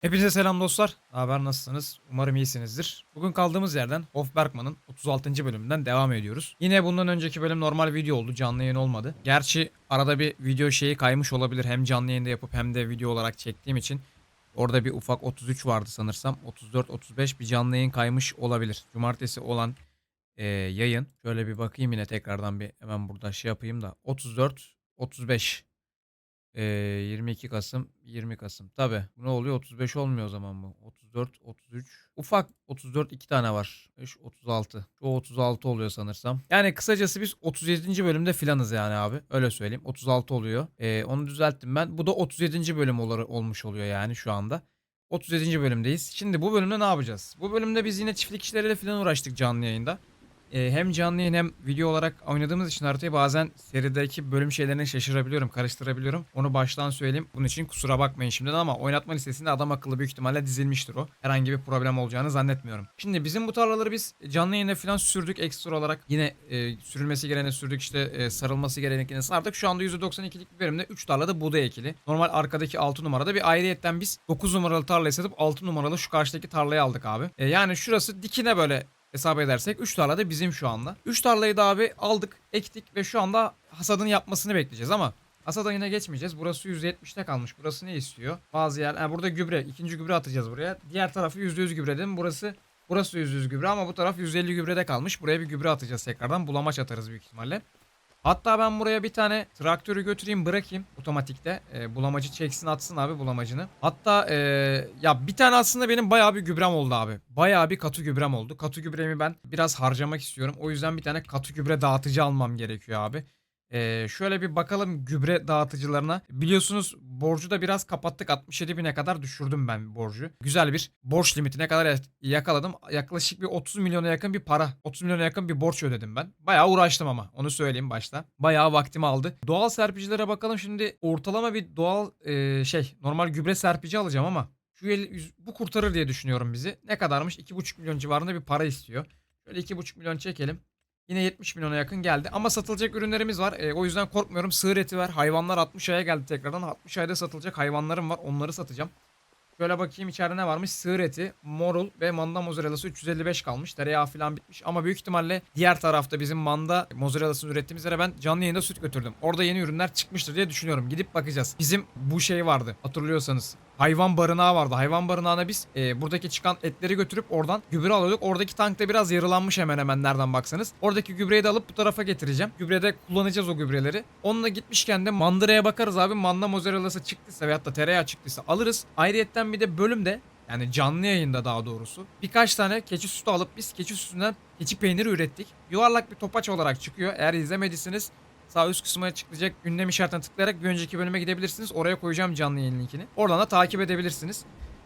Hepinize selam dostlar. Haber nasılsınız? Umarım iyisinizdir. Bugün kaldığımız yerden Hofbergman'ın 36. bölümünden devam ediyoruz. Yine bundan önceki bölüm normal video oldu. Canlı yayın olmadı. Gerçi arada bir video şeyi kaymış olabilir. Hem canlı yayında yapıp hem de video olarak çektiğim için. Orada bir ufak 33 vardı sanırsam. 34-35 bir canlı yayın kaymış olabilir. Cumartesi olan e, yayın. Şöyle bir bakayım yine tekrardan bir hemen burada şey yapayım da. 34-35 ee, 22 Kasım, 20 Kasım. Tabi. Ne oluyor? 35 olmuyor o zaman bu. 34, 33. Ufak 34 iki tane var. 5, 36. O 36 oluyor sanırsam. Yani kısacası biz 37. bölümde filanız yani abi. Öyle söyleyeyim. 36 oluyor. Ee, onu düzelttim ben. Bu da 37. bölüm olur, olmuş oluyor yani şu anda. 37. bölümdeyiz. Şimdi bu bölümde ne yapacağız? Bu bölümde biz yine çiftlik işleriyle falan uğraştık canlı yayında. Ee, hem canlı yayın hem video olarak oynadığımız için haritayı bazen serideki bölüm şeylerine şaşırabiliyorum, karıştırabiliyorum. Onu baştan söyleyeyim. Bunun için kusura bakmayın şimdiden ama oynatma listesinde adam akıllı büyük ihtimalle dizilmiştir o. Herhangi bir problem olacağını zannetmiyorum. Şimdi bizim bu tarlaları biz canlı yayında falan sürdük ekstra olarak. Yine e, sürülmesi gerene sürdük işte e, sarılması gerekene sardık. Şu anda %92'lik bir bölümde 3 tarlada buğday ekili. Normal arkadaki 6 numarada bir ayrıyetten biz 9 numaralı tarlayı satıp 6 numaralı şu karşıdaki tarlayı aldık abi. E, yani şurası dikine böyle hesap edersek 3 tarla da bizim şu anda. 3 tarlayı da abi aldık, ektik ve şu anda hasadını yapmasını bekleyeceğiz ama hasat ayına geçmeyeceğiz. Burası %70'te kalmış. Burası ne istiyor? Bazı yer, yani burada gübre, ikinci gübre atacağız buraya. Diğer tarafı %100 gübre dedim. Burası Burası %100 gübre ama bu taraf 150 gübrede kalmış. Buraya bir gübre atacağız tekrardan. Bulamaç atarız büyük ihtimalle. Hatta ben buraya bir tane traktörü götüreyim bırakayım otomatikte. E, bulamacı çeksin atsın abi bulamacını. Hatta e, ya bir tane aslında benim bayağı bir gübrem oldu abi. Bayağı bir katı gübrem oldu. Katı gübremi ben biraz harcamak istiyorum. O yüzden bir tane katı gübre dağıtıcı almam gerekiyor abi. Ee, şöyle bir bakalım gübre dağıtıcılarına. Biliyorsunuz borcu da biraz kapattık. 67 bine kadar düşürdüm ben borcu. Güzel bir borç limitine kadar ya- yakaladım. Yaklaşık bir 30 milyona yakın bir para. 30 milyona yakın bir borç ödedim ben. Bayağı uğraştım ama. Onu söyleyeyim başta. Bayağı vaktimi aldı. Doğal serpicilere bakalım. Şimdi ortalama bir doğal e, şey normal gübre serpici alacağım ama şu el- bu kurtarır diye düşünüyorum bizi. Ne kadarmış? 2,5 milyon civarında bir para istiyor. Şöyle 2,5 milyon çekelim. Yine 70 milyona yakın geldi. Ama satılacak ürünlerimiz var. E, o yüzden korkmuyorum. Sığır eti var. Hayvanlar 60 aya geldi tekrardan. 60 ayda satılacak hayvanlarım var. Onları satacağım. Şöyle bakayım içeride ne varmış? Sığır eti, morul ve manda mozzarellası 355 kalmış. Tereyağı falan bitmiş. Ama büyük ihtimalle diğer tarafta bizim manda mozzarellasını ürettiğimiz yere ben canlı yayında süt götürdüm. Orada yeni ürünler çıkmıştır diye düşünüyorum. Gidip bakacağız. Bizim bu şey vardı hatırlıyorsanız. Hayvan barınağı vardı. Hayvan barınağına biz e, buradaki çıkan etleri götürüp oradan gübre alıyorduk. Oradaki tankta biraz yarılanmış hemen hemen nereden baksanız. Oradaki gübreyi de alıp bu tarafa getireceğim. Gübrede kullanacağız o gübreleri. Onunla gitmişken de mandıraya bakarız abi. Manda mozzarellası çıktıysa veyahut da tereyağı çıktıysa alırız. Ayrıyetten bir de bölümde yani canlı yayında daha doğrusu birkaç tane keçi sütü alıp biz keçi sütünden keçi peyniri ürettik. Yuvarlak bir topaç olarak çıkıyor. Eğer izlemediyseniz sağ üst kısmına çıkacak ünlem işaretine tıklayarak bir önceki bölüme gidebilirsiniz. Oraya koyacağım canlı yayın linkini. Oradan da takip edebilirsiniz.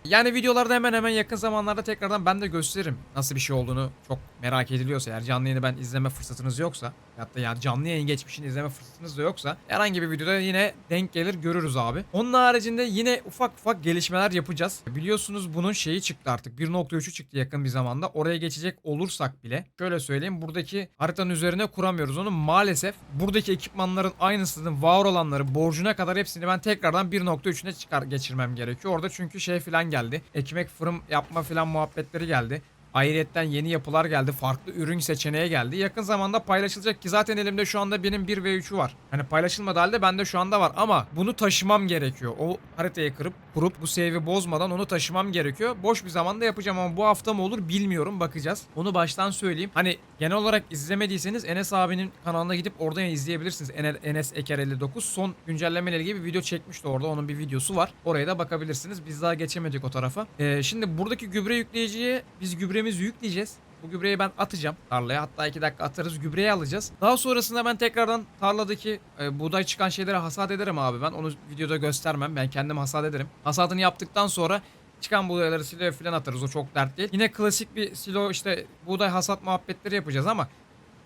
Yani videolarda hemen hemen yakın zamanlarda tekrardan ben de gösteririm nasıl bir şey olduğunu çok merak ediliyorsa eğer canlı yayını ben izleme fırsatınız yoksa hatta yani canlı yayın geçmişini izleme fırsatınız da yoksa herhangi bir videoda yine denk gelir görürüz abi. Onun haricinde yine ufak ufak gelişmeler yapacağız. Biliyorsunuz bunun şeyi çıktı artık 1.3'ü çıktı yakın bir zamanda oraya geçecek olursak bile şöyle söyleyeyim buradaki haritanın üzerine kuramıyoruz onu maalesef buradaki ekipmanların aynısının var olanları borcuna kadar hepsini ben tekrardan 1.3'üne çıkar geçirmem gerekiyor. Orada çünkü şey falan geldi. Ekmek fırın yapma falan muhabbetleri geldi. Ayrıyetten yeni yapılar geldi. Farklı ürün seçeneği geldi. Yakın zamanda paylaşılacak ki zaten elimde şu anda benim 1 ve 3'ü var. Hani paylaşılmadı halde bende şu anda var ama bunu taşımam gerekiyor. O haritayı kırıp kurup bu save'i bozmadan onu taşımam gerekiyor. Boş bir zamanda yapacağım ama bu hafta mı olur bilmiyorum bakacağız. Onu baştan söyleyeyim. Hani genel olarak izlemediyseniz Enes abinin kanalına gidip oradan izleyebilirsiniz. Ene- Enes Eker 59 son güncellemeyle ilgili bir video çekmişti orada. Onun bir videosu var. Oraya da bakabilirsiniz. Biz daha geçemedik o tarafa. Ee, şimdi buradaki gübre yükleyiciye biz gübremizi yükleyeceğiz. Bu gübreyi ben atacağım tarlaya. Hatta 2 dakika atarız. Gübreyi alacağız. Daha sonrasında ben tekrardan tarladaki e, buğday çıkan şeyleri hasat ederim abi ben. Onu videoda göstermem. Ben kendim hasat ederim. Hasadını yaptıktan sonra çıkan buğdayları siloya falan atarız. O çok dert değil. Yine klasik bir silo işte buğday hasat muhabbetleri yapacağız ama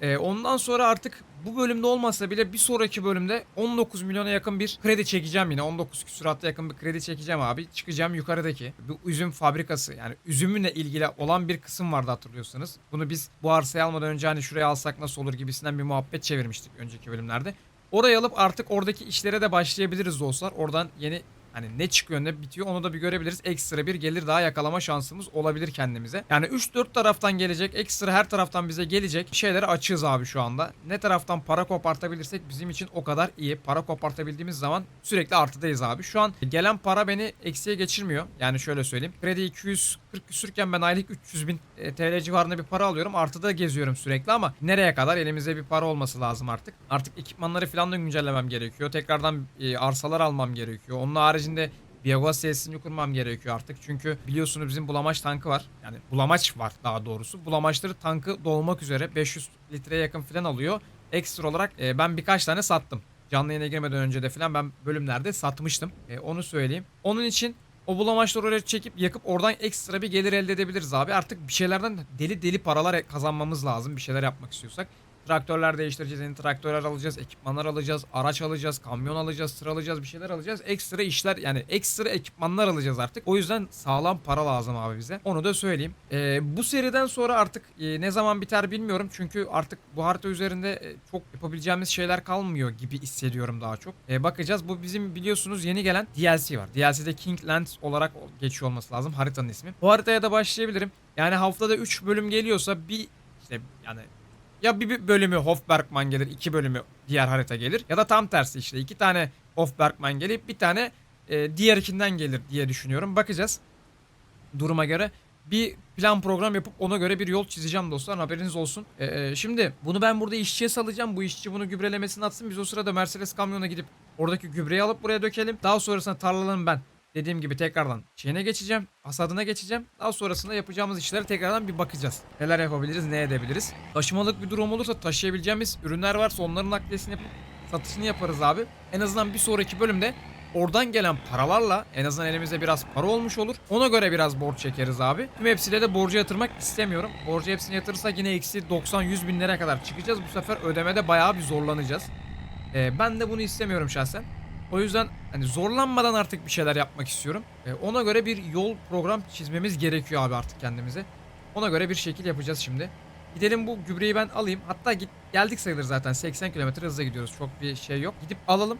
e, ondan sonra artık bu bölümde olmasa bile bir sonraki bölümde 19 milyona yakın bir kredi çekeceğim yine. 19 küsuratta yakın bir kredi çekeceğim abi. Çıkacağım yukarıdaki bu üzüm fabrikası yani üzümünle ilgili olan bir kısım vardı hatırlıyorsanız. Bunu biz bu arsayı almadan önce hani şuraya alsak nasıl olur gibisinden bir muhabbet çevirmiştik önceki bölümlerde. Orayı alıp artık oradaki işlere de başlayabiliriz dostlar. Oradan yeni Hani ne çıkıyor ne bitiyor onu da bir görebiliriz. Ekstra bir gelir daha yakalama şansımız olabilir kendimize. Yani 3-4 taraftan gelecek ekstra her taraftan bize gelecek şeyleri açığız abi şu anda. Ne taraftan para kopartabilirsek bizim için o kadar iyi. Para kopartabildiğimiz zaman sürekli artıdayız abi. Şu an gelen para beni eksiye geçirmiyor. Yani şöyle söyleyeyim. Kredi 240 küsürken ben aylık 300 bin e, TL civarında bir para alıyorum. Artıda geziyorum sürekli ama nereye kadar elimizde bir para olması lazım artık. Artık ekipmanları falan da güncellemem gerekiyor. Tekrardan e, arsalar almam gerekiyor. Onun haricinde biyogaz tesisini kurmam gerekiyor artık. Çünkü biliyorsunuz bizim bulamaç tankı var. Yani bulamaç var daha doğrusu. Bulamaçları tankı dolmak üzere 500 litreye yakın falan alıyor. Ekstra olarak e, ben birkaç tane sattım. Canlı yayına girmeden önce de falan ben bölümlerde satmıştım. Onu söyleyeyim. Onun için o bulamaçları oraya çekip yakıp oradan ekstra bir gelir elde edebiliriz abi. Artık bir şeylerden deli deli paralar kazanmamız lazım bir şeyler yapmak istiyorsak. Traktörler değiştireceğiz, yeni traktörler alacağız, ekipmanlar alacağız, araç alacağız, kamyon alacağız, tır alacağız, bir şeyler alacağız. Ekstra işler yani ekstra ekipmanlar alacağız artık. O yüzden sağlam para lazım abi bize. Onu da söyleyeyim. Ee, bu seriden sonra artık e, ne zaman biter bilmiyorum. Çünkü artık bu harita üzerinde e, çok yapabileceğimiz şeyler kalmıyor gibi hissediyorum daha çok. E, bakacağız. Bu bizim biliyorsunuz yeni gelen DLC var. DLC'de Kingland olarak geçiyor olması lazım haritanın ismi. Bu haritaya da başlayabilirim. Yani haftada 3 bölüm geliyorsa bir işte yani ya bir, bölümü Hofbergman gelir, iki bölümü diğer harita gelir. Ya da tam tersi işte iki tane Hofbergman gelip bir tane e, diğerikinden gelir diye düşünüyorum. Bakacağız duruma göre. Bir plan program yapıp ona göre bir yol çizeceğim dostlar haberiniz olsun. E, e, şimdi bunu ben burada işçiye salacağım. Bu işçi bunu gübrelemesini atsın. Biz o sırada Mercedes kamyona gidip oradaki gübreyi alıp buraya dökelim. Daha sonrasında tarlaların ben dediğim gibi tekrardan şeyine geçeceğim. Hasadına geçeceğim. Daha sonrasında yapacağımız işlere tekrardan bir bakacağız. Neler yapabiliriz, ne edebiliriz. Taşımalık bir durum olursa taşıyabileceğimiz ürünler varsa onların nakliyesini yapıp satışını yaparız abi. En azından bir sonraki bölümde oradan gelen paralarla en azından elimizde biraz para olmuş olur. Ona göre biraz borç çekeriz abi. Tüm hepsiyle de borcu yatırmak istemiyorum. Borcu hepsini yatırırsak yine eksi 90-100 bin lira kadar çıkacağız. Bu sefer ödemede bayağı bir zorlanacağız. Ee, ben de bunu istemiyorum şahsen. O yüzden hani zorlanmadan artık bir şeyler yapmak istiyorum. E, ona göre bir yol program çizmemiz gerekiyor abi artık kendimize. Ona göre bir şekil yapacağız şimdi. Gidelim bu gübreyi ben alayım. Hatta git, geldik sayılır zaten 80 km hızla gidiyoruz. Çok bir şey yok. Gidip alalım.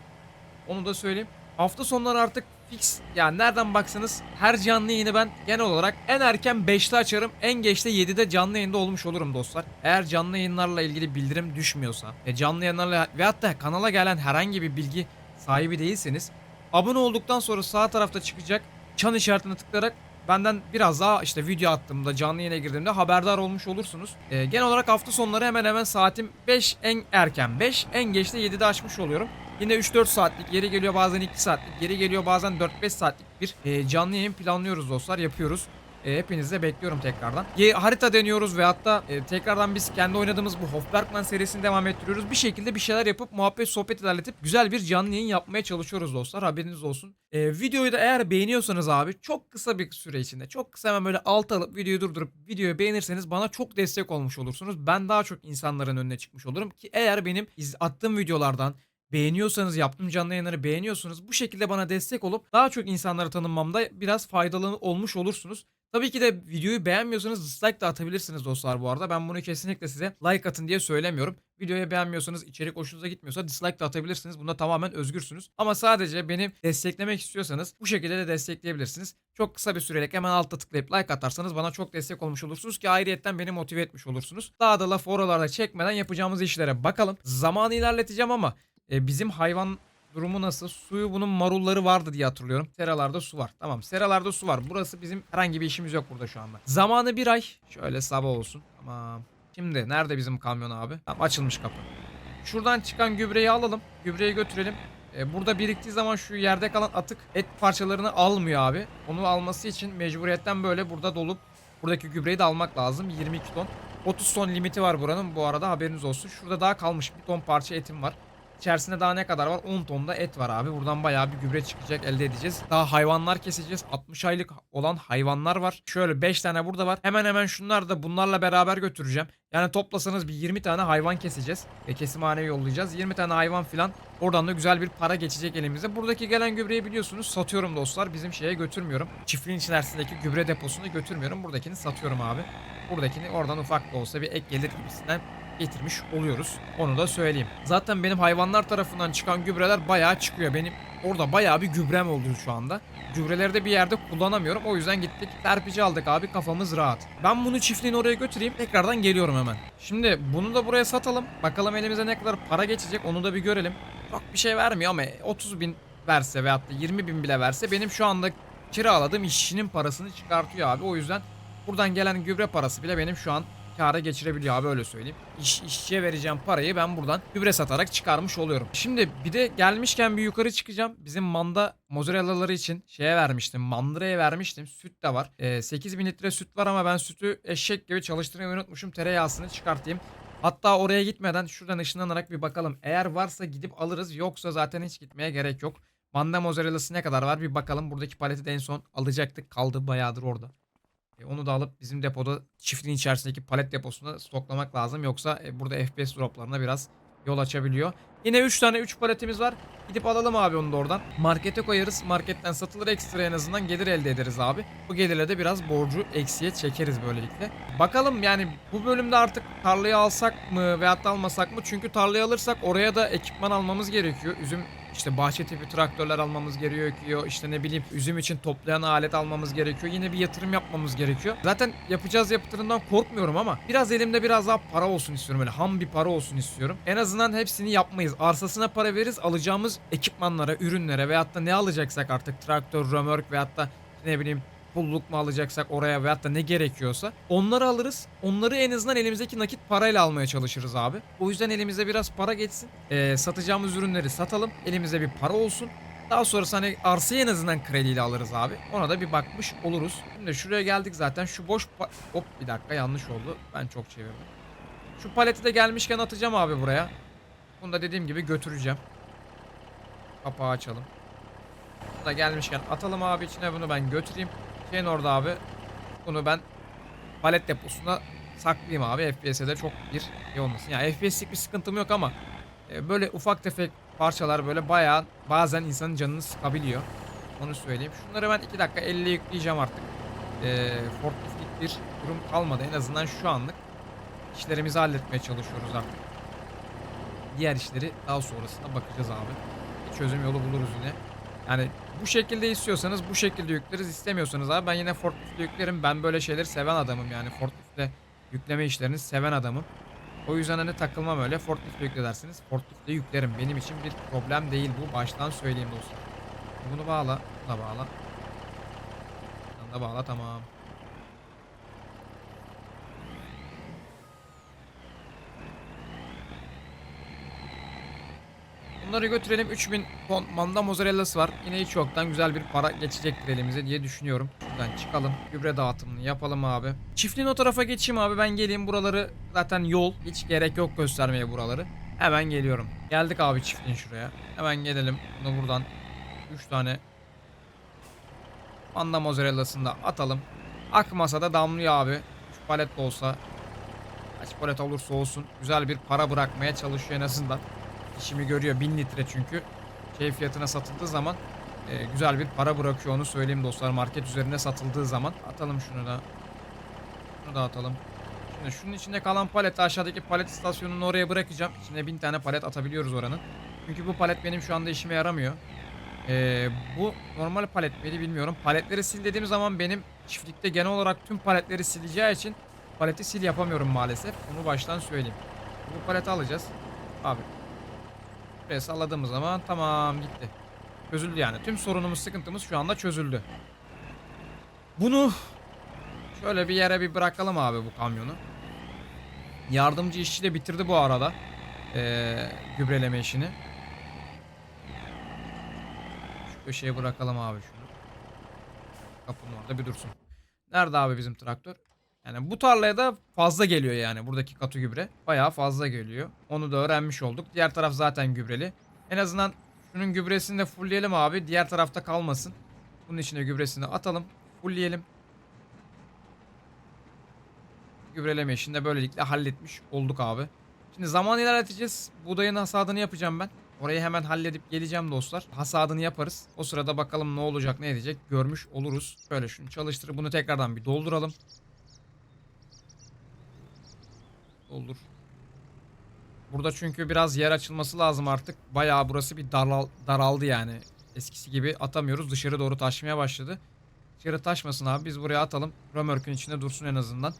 Onu da söyleyeyim. Hafta sonları artık fix yani nereden baksanız her canlı yayını ben genel olarak en erken 5'te açarım. En geç de 7'de canlı yayında olmuş olurum dostlar. Eğer canlı yayınlarla ilgili bildirim düşmüyorsa ve canlı yayınlarla ve hatta kanala gelen herhangi bir bilgi sahibi değilseniz abone olduktan sonra sağ tarafta çıkacak çan işaretine tıklayarak benden biraz daha işte video attığımda canlı yayına girdiğimde haberdar olmuş olursunuz. Ee, genel olarak hafta sonları hemen hemen saatim 5 en erken 5 en geç de 7'de açmış oluyorum. Yine 3-4 saatlik yeri geliyor bazen 2 saatlik geri geliyor bazen 4-5 saatlik bir e, canlı yayın planlıyoruz dostlar yapıyoruz. E, hepinizi de bekliyorum tekrardan. Ye, harita deniyoruz ve hatta e, tekrardan biz kendi oynadığımız bu Hofbergman serisini devam ettiriyoruz. Bir şekilde bir şeyler yapıp muhabbet sohbet ilerletip güzel bir canlı yayın yapmaya çalışıyoruz dostlar. Haberiniz olsun. E, videoyu da eğer beğeniyorsanız abi çok kısa bir süre içinde çok kısa hemen böyle alt alıp videoyu durdurup videoyu beğenirseniz bana çok destek olmuş olursunuz. Ben daha çok insanların önüne çıkmış olurum ki eğer benim attığım videolardan beğeniyorsanız yaptığım canlı yayınları beğeniyorsunuz bu şekilde bana destek olup daha çok insanları tanınmamda biraz faydalı olmuş olursunuz. Tabii ki de videoyu beğenmiyorsanız dislike de atabilirsiniz dostlar bu arada. Ben bunu kesinlikle size like atın diye söylemiyorum. Videoyu beğenmiyorsanız, içerik hoşunuza gitmiyorsa dislike de atabilirsiniz. Bunda tamamen özgürsünüz. Ama sadece beni desteklemek istiyorsanız bu şekilde de destekleyebilirsiniz. Çok kısa bir sürelik hemen altta tıklayıp like atarsanız bana çok destek olmuş olursunuz ki ayrıyetten beni motive etmiş olursunuz. Daha da laf oralarda çekmeden yapacağımız işlere bakalım. Zamanı ilerleteceğim ama e, bizim hayvan durumu nasıl? Suyu bunun marulları vardı diye hatırlıyorum. Seralarda su var. Tamam seralarda su var. Burası bizim herhangi bir işimiz yok burada şu anda. Zamanı bir ay. Şöyle sabah olsun. Tamam. Şimdi nerede bizim kamyon abi? Tamam açılmış kapı. Şuradan çıkan gübreyi alalım. Gübreyi götürelim. Ee, burada biriktiği zaman şu yerde kalan atık et parçalarını almıyor abi. Onu alması için mecburiyetten böyle burada dolup buradaki gübreyi de almak lazım. 22 ton. 30 ton limiti var buranın bu arada haberiniz olsun. Şurada daha kalmış bir ton parça etim var. İçerisinde daha ne kadar var? 10 ton da et var abi. Buradan bayağı bir gübre çıkacak elde edeceğiz. Daha hayvanlar keseceğiz. 60 aylık olan hayvanlar var. Şöyle 5 tane burada var. Hemen hemen şunlar da bunlarla beraber götüreceğim. Yani toplasanız bir 20 tane hayvan keseceğiz. Ve kesimhaneye yollayacağız. 20 tane hayvan filan. Oradan da güzel bir para geçecek elimize. Buradaki gelen gübreyi biliyorsunuz satıyorum dostlar. Bizim şeye götürmüyorum. Çiftliğin içerisindeki gübre deposunu götürmüyorum. Buradakini satıyorum abi. Buradakini oradan ufak da olsa bir ek gelir gibisinden getirmiş oluyoruz. Onu da söyleyeyim. Zaten benim hayvanlar tarafından çıkan gübreler bayağı çıkıyor. Benim orada bayağı bir gübrem oldu şu anda. Gübreleri de bir yerde kullanamıyorum. O yüzden gittik terpici aldık abi kafamız rahat. Ben bunu çiftliğin oraya götüreyim. Tekrardan geliyorum hemen. Şimdi bunu da buraya satalım. Bakalım elimize ne kadar para geçecek onu da bir görelim. Çok bir şey vermiyor ama 30 bin verse veyahut da 20 bin bile verse benim şu anda kiraladığım işçinin parasını çıkartıyor abi. O yüzden buradan gelen gübre parası bile benim şu an kâra geçirebiliyor abi öyle söyleyeyim. İş, işçiye vereceğim parayı ben buradan gübre satarak çıkarmış oluyorum. Şimdi bir de gelmişken bir yukarı çıkacağım. Bizim manda mozzarella'ları için şeye vermiştim. Mandıraya vermiştim. Süt de var. Ee, 8000 litre süt var ama ben sütü eşek gibi çalıştırmayı unutmuşum. Tereyağısını çıkartayım. Hatta oraya gitmeden şuradan ışınlanarak bir bakalım. Eğer varsa gidip alırız. Yoksa zaten hiç gitmeye gerek yok. Manda mozzarella'sı ne kadar var bir bakalım. Buradaki paleti de en son alacaktık. Kaldı bayağıdır orada. E, onu da alıp bizim depoda çiftliğin içerisindeki palet deposunda stoklamak lazım. Yoksa e, burada FPS droplarına biraz yol açabiliyor. Yine 3 tane 3 paletimiz var. Gidip alalım abi onu da oradan. Markete koyarız. Marketten satılır ekstra en azından gelir elde ederiz abi. Bu gelirle de biraz borcu eksiye çekeriz böylelikle. Bakalım yani bu bölümde artık tarlayı alsak mı veyahut da almasak mı? Çünkü tarlayı alırsak oraya da ekipman almamız gerekiyor. Üzüm işte bahçe tipi traktörler almamız gerekiyor. İşte ne bileyim üzüm için toplayan alet almamız gerekiyor. Yine bir yatırım yapmamız gerekiyor. Zaten yapacağız yatırımdan korkmuyorum ama biraz elimde biraz daha para olsun istiyorum. Böyle ham bir para olsun istiyorum. En azından hepsini yapmayız. Arsasına para veririz. Alacağımız ekipmanlara, ürünlere veyahut da ne alacaksak artık traktör, römork veyahut da ne bileyim pulluk mu alacaksak oraya veyahut da ne gerekiyorsa onları alırız. Onları en azından elimizdeki nakit parayla almaya çalışırız abi. O yüzden elimize biraz para geçsin. Ee, satacağımız ürünleri satalım. Elimize bir para olsun. Daha sonrası hani arsayı en azından krediyle alırız abi. Ona da bir bakmış oluruz. Şimdi şuraya geldik zaten. Şu boş Hop bir dakika yanlış oldu. Ben çok çevirdim. Şu paleti de gelmişken atacağım abi buraya. Bunu da dediğim gibi götüreceğim. Kapağı açalım. Bunu da gelmişken atalım abi içine bunu ben götüreyim. Şeyin orada abi. Bunu ben palet deposuna saklayayım abi. FPS'e de çok bir şey olmasın. Yani FPS'lik bir sıkıntım yok ama e, böyle ufak tefek parçalar böyle bayağı bazen insanın canını sıkabiliyor. Onu söyleyeyim. Şunları ben 2 dakika elle yükleyeceğim artık. E, forkliftlik bir durum kalmadı. En azından şu anlık işlerimizi halletmeye çalışıyoruz artık. Diğer işleri daha sonrasında bakacağız abi. Bir çözüm yolu buluruz yine. Yani bu şekilde istiyorsanız bu şekilde yükleriz. istemiyorsanız abi ben yine forkliftle yüklerim. Ben böyle şeyleri seven adamım yani forkliftle yükleme işlerini seven adamım. O yüzden hani takılmam öyle. Forkliftle yükle dersiniz. Forkliftle yüklerim. Benim için bir problem değil bu. Baştan söyleyeyim dostlar. Bunu bağla. Bunu da bağla. Bunu da bağla tamam. Bunları götürelim. 3000 ton manda mozzarellası var. Yine hiç yoktan güzel bir para geçecektir elimize diye düşünüyorum. Şuradan çıkalım. Gübre dağıtımını yapalım abi. Çiftliğin o tarafa geçeyim abi. Ben geleyim. Buraları zaten yol. Hiç gerek yok göstermeye buraları. Hemen geliyorum. Geldik abi çiftliğin şuraya. Hemen gelelim. Bunu buradan 3 tane manda mozzarellasını da atalım. Akmasa da damlıyor abi. Şu palet de olsa. Kaç palet olursa olsun. Güzel bir para bırakmaya çalışıyor en azından işimi görüyor. 1000 litre çünkü. Şey fiyatına satıldığı zaman e, güzel bir para bırakıyor onu söyleyeyim dostlar. Market üzerine satıldığı zaman. Atalım şunu da. Şunu da atalım. Şimdi şunun içinde kalan paleti aşağıdaki palet istasyonunu oraya bırakacağım. İçine 1000 tane palet atabiliyoruz oranın. Çünkü bu palet benim şu anda işime yaramıyor. E, bu normal palet miydi bilmiyorum. Paletleri sil dediğim zaman benim çiftlikte genel olarak tüm paletleri sileceği için paleti sil yapamıyorum maalesef. Onu baştan söyleyeyim. Bu paleti alacağız. Abi Buraya salladığımız zaman tamam gitti. Çözüldü yani. Tüm sorunumuz, sıkıntımız şu anda çözüldü. Bunu şöyle bir yere bir bırakalım abi bu kamyonu. Yardımcı işçi de bitirdi bu arada. Ee, gübreleme işini. Şu köşeye bırakalım abi şunu. Kapının orada bir dursun. Nerede abi bizim traktör? Yani bu tarlaya da fazla geliyor yani buradaki katı gübre. Bayağı fazla geliyor. Onu da öğrenmiş olduk. Diğer taraf zaten gübreli. En azından şunun gübresini de fullleyelim abi. Diğer tarafta kalmasın. Bunun içine gübresini atalım. Fullleyelim. Gübreleme işini de böylelikle halletmiş olduk abi. Şimdi zaman ilerleteceğiz. Buğdayın hasadını yapacağım ben. Orayı hemen halledip geleceğim dostlar. Hasadını yaparız. O sırada bakalım ne olacak ne edecek görmüş oluruz. Böyle şunu çalıştırıp bunu tekrardan bir dolduralım. Doldur. Burada çünkü biraz yer açılması lazım artık. Bayağı burası bir daral, daraldı yani. Eskisi gibi atamıyoruz. Dışarı doğru taşmaya başladı. Dışarı taşmasın abi. Biz buraya atalım. Römörkün içinde dursun en azından.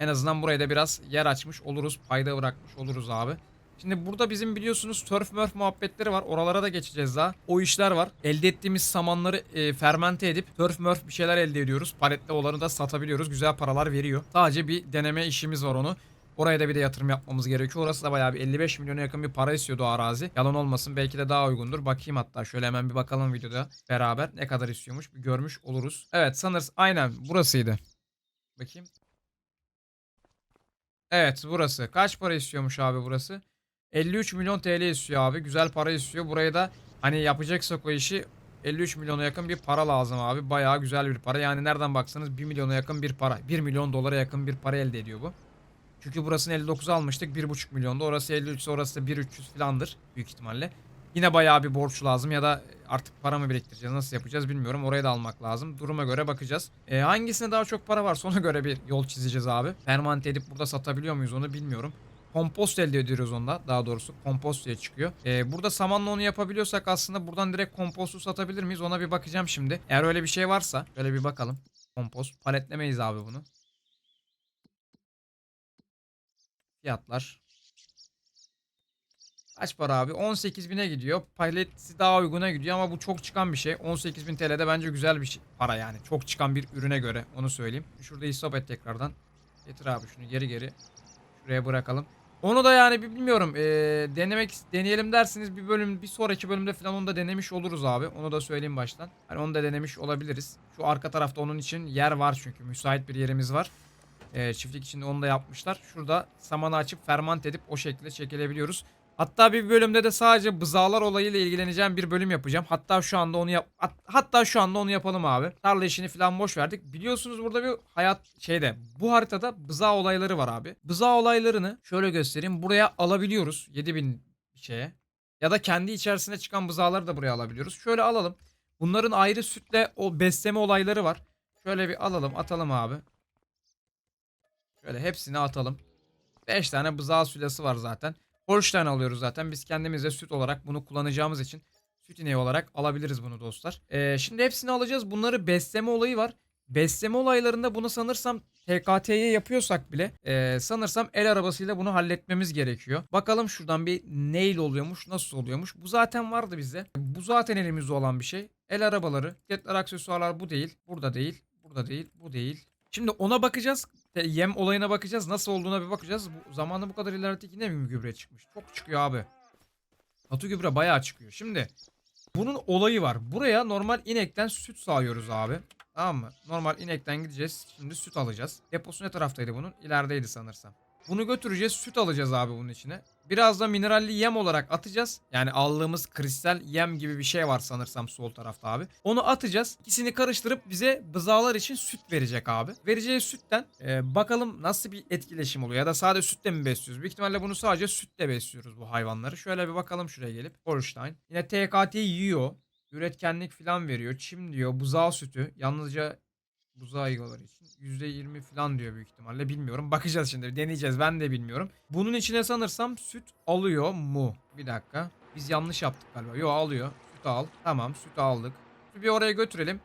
En azından buraya da biraz yer açmış oluruz. Payda bırakmış oluruz abi. Şimdi burada bizim biliyorsunuz turf murf muhabbetleri var. Oralara da geçeceğiz daha. O işler var. Elde ettiğimiz samanları e, fermente edip turf murf bir şeyler elde ediyoruz. Paletli olanı da satabiliyoruz. Güzel paralar veriyor. Sadece bir deneme işimiz var onu. Oraya da bir de yatırım yapmamız gerekiyor. Orası da bayağı bir 55 milyona yakın bir para istiyordu arazi. Yalan olmasın belki de daha uygundur. Bakayım hatta şöyle hemen bir bakalım videoda beraber ne kadar istiyormuş bir görmüş oluruz. Evet sanırız aynen burasıydı. Bakayım. Evet burası. Kaç para istiyormuş abi burası? 53 milyon TL istiyor abi. Güzel para istiyor. Burayı da hani yapacaksak o işi 53 milyona yakın bir para lazım abi. Bayağı güzel bir para. Yani nereden baksanız 1 milyona yakın bir para. 1 milyon dolara yakın bir para elde ediyor bu. Çünkü burasını 59 almıştık. 1,5 milyonda. Orası 53 ise orası da 1,300 falandır büyük ihtimalle. Yine bayağı bir borç lazım ya da artık para mı biriktireceğiz nasıl yapacağız bilmiyorum. Oraya da almak lazım. Duruma göre bakacağız. Ee, hangisine daha çok para varsa ona göre bir yol çizeceğiz abi. Permanent edip burada satabiliyor muyuz onu bilmiyorum. Kompost elde ediyoruz onda daha doğrusu kompost diye çıkıyor. Ee, burada samanla onu yapabiliyorsak aslında buradan direkt kompostu satabilir miyiz ona bir bakacağım şimdi. Eğer öyle bir şey varsa şöyle bir bakalım. Kompost paletlemeyiz abi bunu. Fiyatlar. Kaç para abi? 18.000'e gidiyor. Paletsi daha uyguna gidiyor ama bu çok çıkan bir şey. 18.000 TL'de bence güzel bir şey. para yani. Çok çıkan bir ürüne göre onu söyleyeyim. Şurada istop et tekrardan. Getir abi şunu geri geri. Şuraya bırakalım. Onu da yani bilmiyorum. Ee, denemek deneyelim dersiniz bir bölüm bir sonraki bölümde falan onu da denemiş oluruz abi. Onu da söyleyeyim baştan. Hani onu da denemiş olabiliriz. Şu arka tarafta onun için yer var çünkü müsait bir yerimiz var. Ee, çiftlik içinde onu da yapmışlar. Şurada samanı açıp fermant edip o şekilde çekilebiliyoruz. Hatta bir bölümde de sadece bızağlar olayıyla ilgileneceğim bir bölüm yapacağım. Hatta şu anda onu yap hat- hatta şu anda onu yapalım abi. Tarla işini falan boş verdik. Biliyorsunuz burada bir hayat şeyde bu haritada bıza olayları var abi. Bıza olaylarını şöyle göstereyim. Buraya alabiliyoruz 7000 bir şeye. Ya da kendi içerisinde çıkan bızaları da buraya alabiliyoruz. Şöyle alalım. Bunların ayrı sütle o besleme olayları var. Şöyle bir alalım atalım abi. Şöyle hepsini atalım. 5 tane bıza sülası var zaten. Holstein alıyoruz zaten. Biz kendimize süt olarak bunu kullanacağımız için süt ineği olarak alabiliriz bunu dostlar. Ee, şimdi hepsini alacağız. Bunları besleme olayı var. Besleme olaylarında bunu sanırsam TKT'ye yapıyorsak bile ee, sanırsam el arabasıyla bunu halletmemiz gerekiyor. Bakalım şuradan bir nail oluyormuş nasıl oluyormuş. Bu zaten vardı bizde. Bu zaten elimizde olan bir şey. El arabaları, jetler aksesuarlar bu değil. Burada değil. Burada değil. Bu değil. Şimdi ona bakacağız. E, Yem olayına bakacağız. Nasıl olduğuna bir bakacağız. Bu zamanında bu kadar ilerledik yine mi gübre çıkmış? Çok çıkıyor abi. Katı gübre bayağı çıkıyor. Şimdi bunun olayı var. Buraya normal inekten süt sağıyoruz abi. Tamam mı? Normal inekten gideceğiz. Şimdi süt alacağız. Deposu ne taraftaydı bunun? İlerideydi sanırsam. Bunu götüreceğiz. Süt alacağız abi bunun içine. Biraz da mineralli yem olarak atacağız. Yani aldığımız kristal yem gibi bir şey var sanırsam sol tarafta abi. Onu atacağız. İkisini karıştırıp bize bızağlar için süt verecek abi. Vereceği sütten e, bakalım nasıl bir etkileşim oluyor. Ya da sadece sütle mi besliyoruz? Büyük ihtimalle bunu sadece sütle besliyoruz bu hayvanları. Şöyle bir bakalım şuraya gelip. Holstein. Yine TKT yiyor. Üretkenlik falan veriyor. Çim diyor. Buzağı sütü. Yalnızca buzağı yiyorlar için. %20 falan diyor büyük ihtimalle. Bilmiyorum. Bakacağız şimdi. Deneyeceğiz. Ben de bilmiyorum. Bunun içine sanırsam süt alıyor mu? Bir dakika. Biz yanlış yaptık galiba. Yo alıyor. Süt al. Tamam süt aldık. Bir oraya götürelim.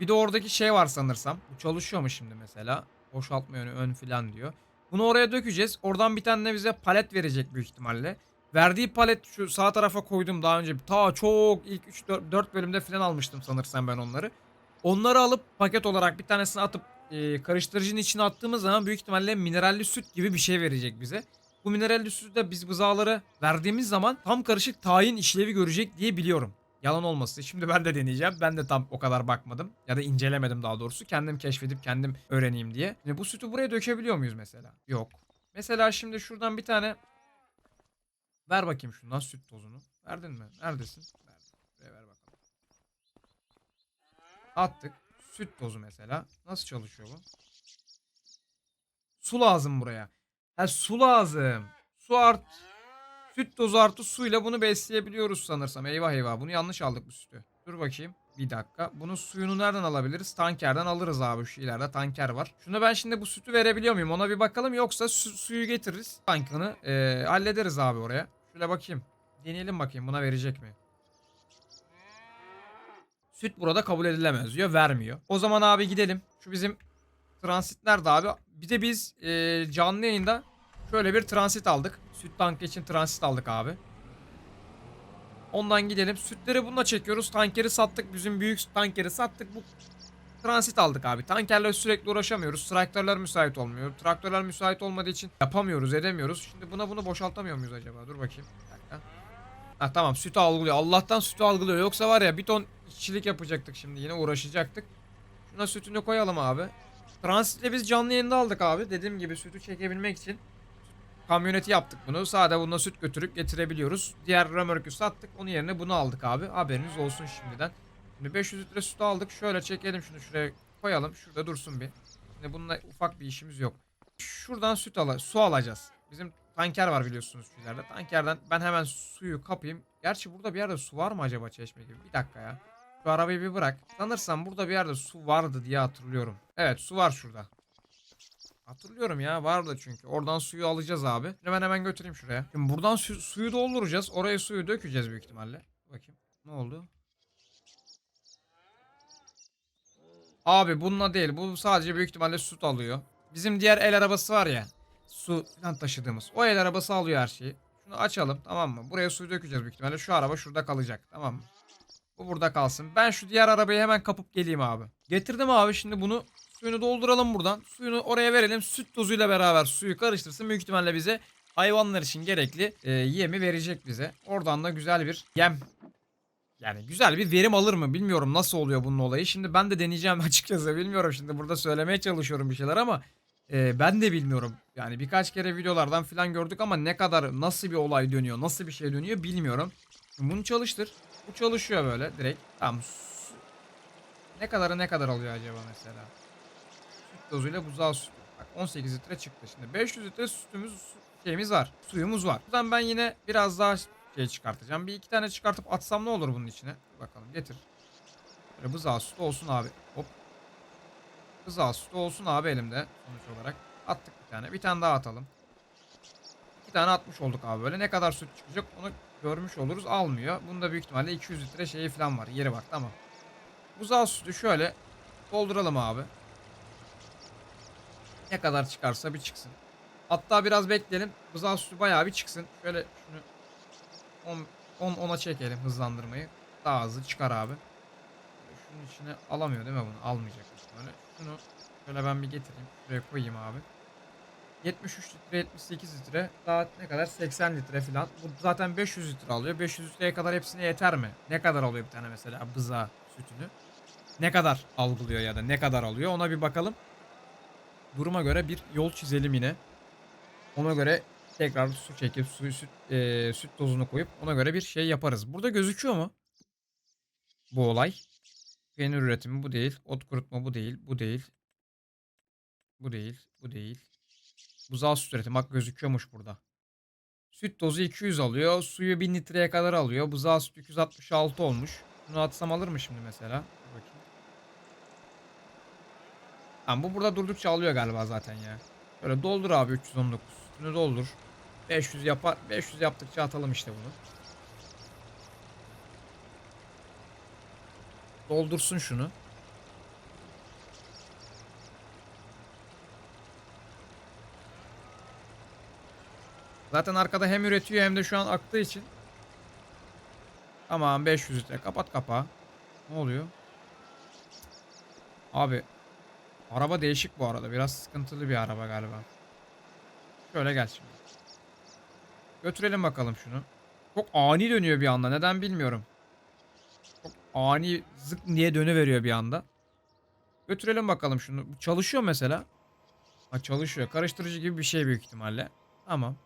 Bir de oradaki şey var sanırsam. Bu çalışıyor mu şimdi mesela? Boşaltma yönü ön falan diyor. Bunu oraya dökeceğiz. Oradan bir tane bize palet verecek büyük ihtimalle. Verdiği palet şu sağ tarafa koydum daha önce. Ta çok ilk 3 4, 4 bölümde falan almıştım sanırsam ben onları. Onları alıp paket olarak bir tanesini atıp e, karıştırıcının içine attığımız zaman büyük ihtimalle mineralli süt gibi bir şey verecek bize. Bu mineralli sütü de biz bızağları verdiğimiz zaman tam karışık tayin işlevi görecek diye biliyorum. Yalan olmasın. Şimdi ben de deneyeceğim. Ben de tam o kadar bakmadım. Ya da incelemedim daha doğrusu. Kendim keşfedip kendim öğreneyim diye. Şimdi bu sütü buraya dökebiliyor muyuz mesela? Yok. Mesela şimdi şuradan bir tane ver bakayım şundan süt tozunu. Verdin mi? Neredesin? Buraya ver bakalım. Attık. Süt tozu mesela. Nasıl çalışıyor bu? Su lazım buraya. Ha su lazım. Su art süt tozu artı suyla bunu besleyebiliyoruz sanırsam. Eyvah eyvah. Bunu yanlış aldık bu sütü. Dur bakayım. Bir dakika. Bunun suyunu nereden alabiliriz? Tankerden alırız abi. Şu ileride tanker var. Şuna ben şimdi bu sütü verebiliyor muyum? Ona bir bakalım. Yoksa su- suyu getiririz. Tankını ee, hallederiz abi oraya. Şöyle bakayım. Deneyelim bakayım buna verecek mi? Süt burada kabul edilemez diyor. Vermiyor. O zaman abi gidelim. Şu bizim transit nerede abi? Bir de biz ee, canlı yayında şöyle bir transit aldık. Süt tankı için transit aldık abi. Ondan gidelim. Sütleri bununla çekiyoruz. Tankeri sattık. Bizim büyük tankeri sattık. Bu transit aldık abi. Tankerle sürekli uğraşamıyoruz. Traktörler müsait olmuyor. Traktörler müsait olmadığı için yapamıyoruz, edemiyoruz. Şimdi buna bunu boşaltamıyor muyuz acaba? Dur bakayım. Ha tamam sütü algılıyor. Allah'tan sütü algılıyor. Yoksa var ya bir ton işçilik yapacaktık şimdi. Yine uğraşacaktık. Şuna sütünü koyalım abi. Transitle biz canlı yayında aldık abi. Dediğim gibi sütü çekebilmek için kamyoneti yaptık bunu. Sade bununla süt götürüp getirebiliyoruz. Diğer römorku sattık. Onun yerine bunu aldık abi. Haberiniz olsun şimdiden. Şimdi 500 litre sütü aldık. Şöyle çekelim şunu şuraya koyalım. Şurada dursun bir. Şimdi bununla ufak bir işimiz yok. Şuradan süt ala su alacağız. Bizim tanker var biliyorsunuz ileride. Tankerden ben hemen suyu kapayım. Gerçi burada bir yerde su var mı acaba çeşme gibi? Bir dakika ya. Şu arabayı bir bırak. Sanırsam burada bir yerde su vardı diye hatırlıyorum. Evet su var şurada. Hatırlıyorum ya vardı çünkü. Oradan suyu alacağız abi. Hemen hemen götüreyim şuraya. Şimdi buradan su- suyu dolduracağız. Oraya suyu dökeceğiz büyük ihtimalle. Bakayım. Ne oldu? Abi bununla değil. Bu sadece büyük ihtimalle süt alıyor. Bizim diğer el arabası var ya. Su falan taşıdığımız. O el arabası alıyor her şeyi. Şunu açalım tamam mı? Buraya suyu dökeceğiz büyük ihtimalle. Şu araba şurada kalacak tamam mı? Bu burada kalsın. Ben şu diğer arabayı hemen kapıp geleyim abi. Getirdim abi şimdi bunu suyunu dolduralım buradan. Suyunu oraya verelim. Süt tozuyla beraber suyu karıştırsın. Büyük ihtimalle bize hayvanlar için gerekli e, yemi verecek bize. Oradan da güzel bir yem yani güzel bir verim alır mı bilmiyorum nasıl oluyor bunun olayı. Şimdi ben de deneyeceğim açıkçası bilmiyorum şimdi burada söylemeye çalışıyorum bir şeyler ama e, ben de bilmiyorum. Yani birkaç kere videolardan falan gördük ama ne kadar nasıl bir olay dönüyor nasıl bir şey dönüyor bilmiyorum. Bunu çalıştır. Bu çalışıyor böyle direkt. Tamam. Ne kadarı ne kadar alıyor acaba mesela? Süt dozuyla buzağı sütü. Bak 18 litre çıktı şimdi. 500 litre sütümüz şeyimiz var. Suyumuz var. Buradan ben yine biraz daha şey çıkartacağım. Bir iki tane çıkartıp atsam ne olur bunun içine? Bakalım getir. Böyle buzağı sütü olsun abi. Hop. Buzağı sütü olsun abi elimde sonuç olarak. Attık bir tane. Bir tane daha atalım. İki tane atmış olduk abi böyle. Ne kadar süt çıkacak onu görmüş oluruz. Almıyor. Bunda büyük ihtimalle 200 litre şeyi falan var. Yeri var tamam. Buzağı sütü şöyle dolduralım abi. Ne kadar çıkarsa bir çıksın. Hatta biraz bekleyelim. Buzağı sütü bayağı bir çıksın. Şöyle şunu 10 10 10'a çekelim hızlandırmayı. Daha hızlı çıkar abi. Şunun içine alamıyor değil mi bunu? Almayacak böyle. Şunu şöyle ben bir getireyim. Şuraya koyayım abi. 73 litre 78 litre daha ne kadar 80 litre falan. Bu zaten 500 litre alıyor. 500 litreye kadar hepsine yeter mi? Ne kadar alıyor bir tane mesela bıza sütünü? Ne kadar algılıyor ya da ne kadar alıyor ona bir bakalım. Duruma göre bir yol çizelim yine. Ona göre tekrar su çekip suyu süt, eee, süt dozunu koyup ona göre bir şey yaparız. Burada gözüküyor mu? Bu olay. Peynir üretimi bu değil. Ot kurutma bu değil. Bu değil. Bu değil. Bu değil. Buzağı süt üretimi bak gözüküyormuş burada. Süt dozu 200 alıyor. Suyu 1000 litreye kadar alıyor. Buzağı süt 266 olmuş. Bunu atsam alır mı şimdi mesela? Bakayım. Tamam bu burada durdukça alıyor galiba zaten ya. Böyle doldur abi 319. Sütünü doldur. 500 yapar. 500 yaptıkça atalım işte bunu. Doldursun şunu. Zaten arkada hem üretiyor hem de şu an aktığı için. Tamam 500 litre. Kapat kapağı. Ne oluyor? Abi. Araba değişik bu arada. Biraz sıkıntılı bir araba galiba. Şöyle gel şimdi. Götürelim bakalım şunu. Çok ani dönüyor bir anda. Neden bilmiyorum. Çok ani zık niye dönüveriyor bir anda. Götürelim bakalım şunu. Çalışıyor mesela. Ha çalışıyor. Karıştırıcı gibi bir şey büyük ihtimalle. Tamam.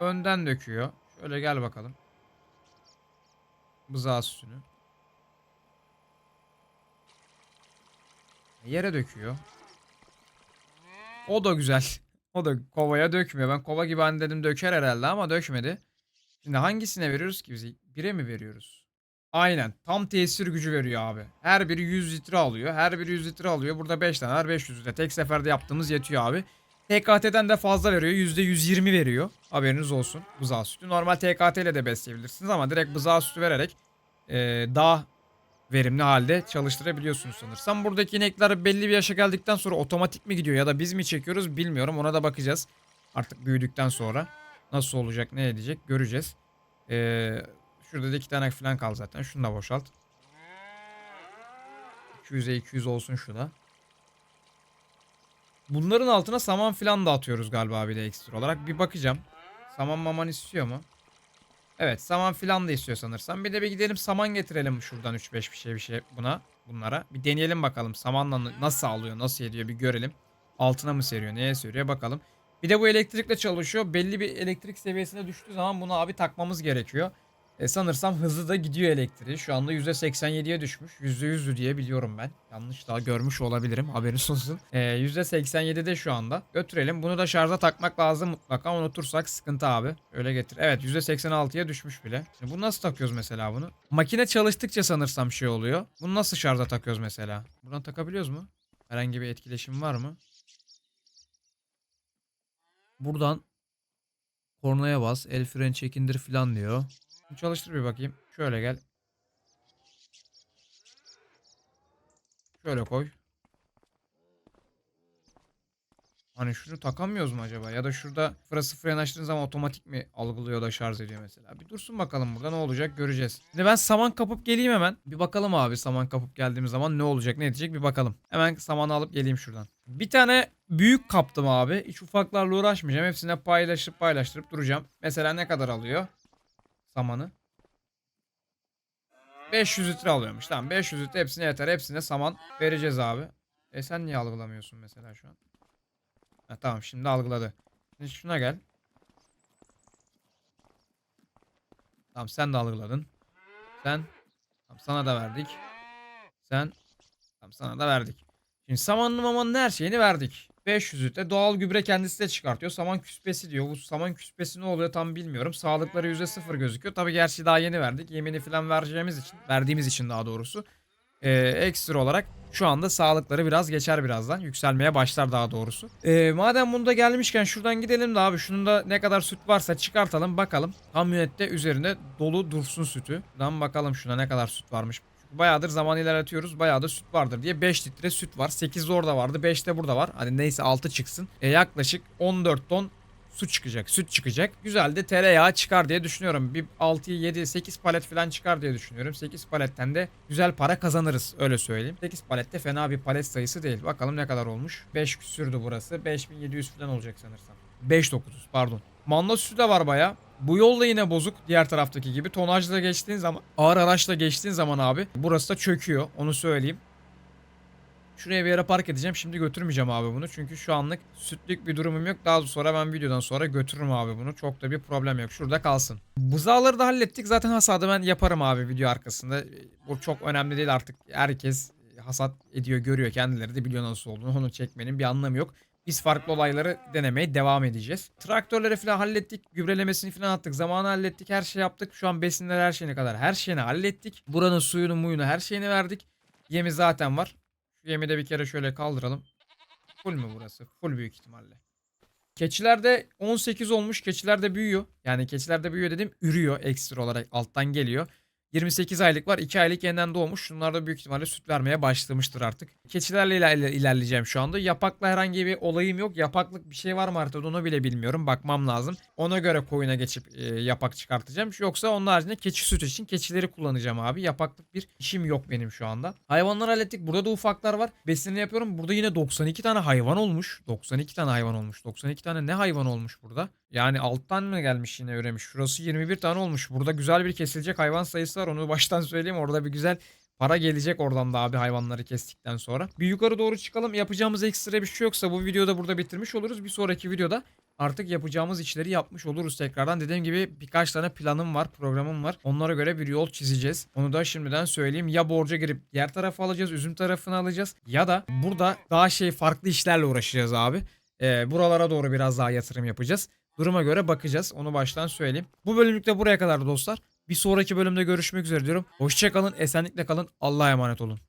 Önden döküyor. Şöyle gel bakalım. Bızağı sütünü. Yere döküyor. O da güzel. O da kovaya dökmüyor. Ben kova gibi hani dedim döker herhalde ama dökmedi. Şimdi hangisine veriyoruz ki biz? Bire mi veriyoruz? Aynen. Tam tesir gücü veriyor abi. Her biri 100 litre alıyor. Her biri 100 litre alıyor. Burada 5 tane var 500 litre. Tek seferde yaptığımız yetiyor abi. TKT'den de fazla veriyor. %120 veriyor. Haberiniz olsun. Bızağı sütü. Normal TKT ile de besleyebilirsiniz ama direkt bızağı sütü vererek e, daha verimli halde çalıştırabiliyorsunuz sanırsam. Buradaki inekler belli bir yaşa geldikten sonra otomatik mi gidiyor ya da biz mi çekiyoruz bilmiyorum. Ona da bakacağız. Artık büyüdükten sonra nasıl olacak ne edecek göreceğiz. Ee, şurada da iki tane falan kaldı zaten. Şunu da boşalt. 200'e 200 olsun şu. Bunların altına saman falan da atıyoruz galiba bir de ekstra olarak. Bir bakacağım. Saman maman istiyor mu? Evet saman filan da istiyor sanırsam. Bir de bir gidelim saman getirelim şuradan 3-5 bir şey bir şey buna bunlara. Bir deneyelim bakalım samanla nasıl alıyor nasıl ediyor bir görelim. Altına mı seriyor neye seriyor bakalım. Bir de bu elektrikle çalışıyor. Belli bir elektrik seviyesine düştüğü zaman bunu abi takmamız gerekiyor. E, sanırsam hızlı da gidiyor elektriği. Şu anda %87'ye düşmüş. %100'lü diye biliyorum ben. Yanlış daha görmüş olabilirim. Haberiniz olsun. E, %87'de şu anda. Götürelim. Bunu da şarja takmak lazım mutlaka. Unutursak sıkıntı abi. Öyle getir. Evet %86'ya düşmüş bile. Şimdi bunu nasıl takıyoruz mesela bunu? Makine çalıştıkça sanırsam şey oluyor. Bunu nasıl şarja takıyoruz mesela? Buradan takabiliyoruz mu? Herhangi bir etkileşim var mı? Buradan kornaya bas, el freni çekindir falan diyor. Çalıştır bir bakayım. Şöyle gel. Şöyle koy. Hani şunu takamıyoruz mu acaba? Ya da şurada fırası fren açtığın zaman otomatik mi algılıyor da şarj ediyor mesela? Bir dursun bakalım burada ne olacak göreceğiz. Şimdi ben saman kapıp geleyim hemen. Bir bakalım abi saman kapıp geldiğimiz zaman ne olacak ne edecek bir bakalım. Hemen samanı alıp geleyim şuradan. Bir tane büyük kaptım abi. Hiç ufaklarla uğraşmayacağım. Hepsine paylaşıp paylaştırıp duracağım. Mesela ne kadar alıyor? Samanı. 500 litre alıyormuş. Tamam 500 litre hepsine yeter. Hepsine saman vereceğiz abi. E sen niye algılamıyorsun mesela şu an? Ha, tamam şimdi algıladı. Şimdi şuna gel. Tamam sen de algıladın. Sen. Tamam sana da verdik. Sen. Tamam sana da verdik. Şimdi samanlı mamanın her şeyini verdik. 500 litre doğal gübre kendisi de çıkartıyor. Saman küspesi diyor. Bu saman küspesi ne oluyor tam bilmiyorum. Sağlıkları %0 gözüküyor. Tabii gerçi daha yeni verdik. Yemini falan vereceğimiz için. Verdiğimiz için daha doğrusu. Ee, ekstra olarak şu anda sağlıkları biraz geçer birazdan. Yükselmeye başlar daha doğrusu. Ee, madem bunda gelmişken şuradan gidelim de abi. Şunun da ne kadar süt varsa çıkartalım bakalım. Kamyonette üzerinde dolu dursun sütü. Buradan bakalım şuna ne kadar süt varmış. Bayağıdır zaman ilerletiyoruz. Bayağı da süt vardır diye 5 litre süt var. 8 de orada vardı. 5 de burada var. Hadi neyse 6 çıksın. E, yaklaşık 14 ton su çıkacak. Süt çıkacak. Güzel de tereyağı çıkar diye düşünüyorum. Bir 6, 7, 8 palet falan çıkar diye düşünüyorum. 8 paletten de güzel para kazanırız. Öyle söyleyeyim. 8 palette fena bir palet sayısı değil. Bakalım ne kadar olmuş. 5 küsürdü burası. 5700 falan olacak sanırsam. 5.900 pardon. Manda sütü de var baya. Bu yol da yine bozuk diğer taraftaki gibi. Tonajla geçtiğin zaman ağır araçla geçtiğin zaman abi burası da çöküyor. Onu söyleyeyim. Şuraya bir yere park edeceğim. Şimdi götürmeyeceğim abi bunu. Çünkü şu anlık sütlük bir durumum yok. Daha sonra ben videodan sonra götürürüm abi bunu. Çok da bir problem yok. Şurada kalsın. Buzağları da hallettik. Zaten hasadı ben yaparım abi video arkasında. Bu çok önemli değil artık. Herkes hasat ediyor, görüyor. Kendileri de biliyor nasıl olduğunu. Onu çekmenin bir anlamı yok. Biz farklı olayları denemeye devam edeceğiz. Traktörleri falan hallettik. Gübrelemesini falan attık. Zamanı hallettik. Her şey yaptık. Şu an besinler her şeyine kadar her şeyini hallettik. Buranın suyunu muyunu her şeyini verdik. Yemi zaten var. Şu yemi de bir kere şöyle kaldıralım. Full mü burası? Full büyük ihtimalle. Keçilerde 18 olmuş. Keçiler de büyüyor. Yani keçiler de büyüyor dedim. Ürüyor ekstra olarak alttan geliyor. 28 aylık var. 2 aylık yeniden doğmuş. Şunlar da büyük ihtimalle süt vermeye başlamıştır artık. Keçilerle iler- ilerleyeceğim şu anda. Yapakla herhangi bir olayım yok. Yapaklık bir şey var mı haritada onu bile bilmiyorum. Bakmam lazım. Ona göre koyuna geçip e, yapak çıkartacağım. Yoksa onun haricinde keçi sütü için keçileri kullanacağım abi. Yapaklık bir işim yok benim şu anda. Hayvanları hallettik. Burada da ufaklar var. Besinini yapıyorum. Burada yine 92 tane hayvan olmuş. 92 tane hayvan olmuş. 92 tane ne hayvan olmuş burada? Yani alttan mı gelmiş yine üremiş? Şurası 21 tane olmuş. Burada güzel bir kesilecek hayvan sayısı var. Onu baştan söyleyeyim. Orada bir güzel para gelecek oradan da abi hayvanları kestikten sonra. Bir yukarı doğru çıkalım. Yapacağımız ekstra bir şey yoksa bu videoda burada bitirmiş oluruz. Bir sonraki videoda artık yapacağımız işleri yapmış oluruz tekrardan. Dediğim gibi birkaç tane planım var, programım var. Onlara göre bir yol çizeceğiz. Onu da şimdiden söyleyeyim. Ya borca girip diğer tarafı alacağız, üzüm tarafını alacağız. Ya da burada daha şey farklı işlerle uğraşacağız abi. Ee, buralara doğru biraz daha yatırım yapacağız. Duruma göre bakacağız. Onu baştan söyleyeyim. Bu bölümlükte buraya kadar dostlar. Bir sonraki bölümde görüşmek üzere diyorum. Hoşçakalın, esenlikle kalın. Allah'a emanet olun.